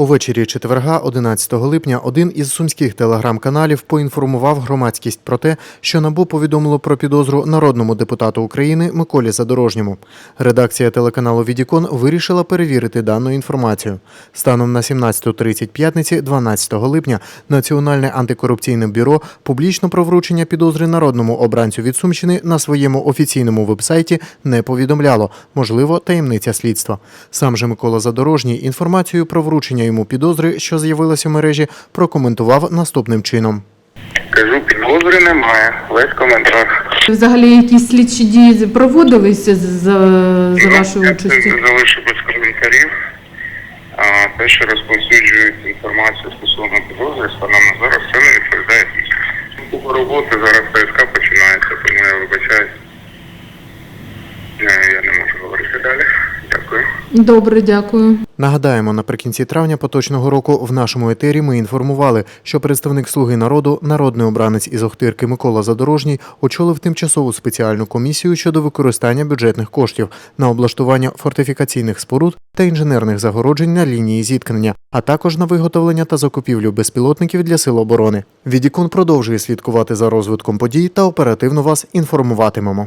Увечері четверга, 11 липня, один із сумських телеграм-каналів поінформував громадськість про те, що НАБУ повідомило про підозру народному депутату України Миколі Задорожньому. Редакція телеканалу Відікон вирішила перевірити дану інформацію. Станом на 17.30 п'ятниці, 12 липня, Національне антикорупційне бюро публічно про вручення підозри народному обранцю від Сумщини на своєму офіційному вебсайті не повідомляло, можливо, таємниця слідства. Сам же Микола Задорожній інформацію про вручення йому підозри, що з'явилася в мережі, прокоментував наступним чином. Кажу, підозри немає. Весь коментар. Взагалі якісь слідчі дії проводилися за, за вашою Я участю? це залишу без коментарів. А те, що розповсюджують інформацію стосовно підозри, станом на зараз це не відповідає дійсності. Купа роботи зараз ТСК починається, тому я вибачаюсь. Е, Я не можу говорити далі. Добре, дякую. Нагадаємо, наприкінці травня поточного року в нашому етері ми інформували, що представник Слуги народу, народний обранець із Охтирки Микола Задорожній очолив тимчасову спеціальну комісію щодо використання бюджетних коштів на облаштування фортифікаційних споруд та інженерних загороджень на лінії зіткнення, а також на виготовлення та закупівлю безпілотників для сил оборони. Відікон продовжує слідкувати за розвитком подій та оперативно вас інформуватимемо.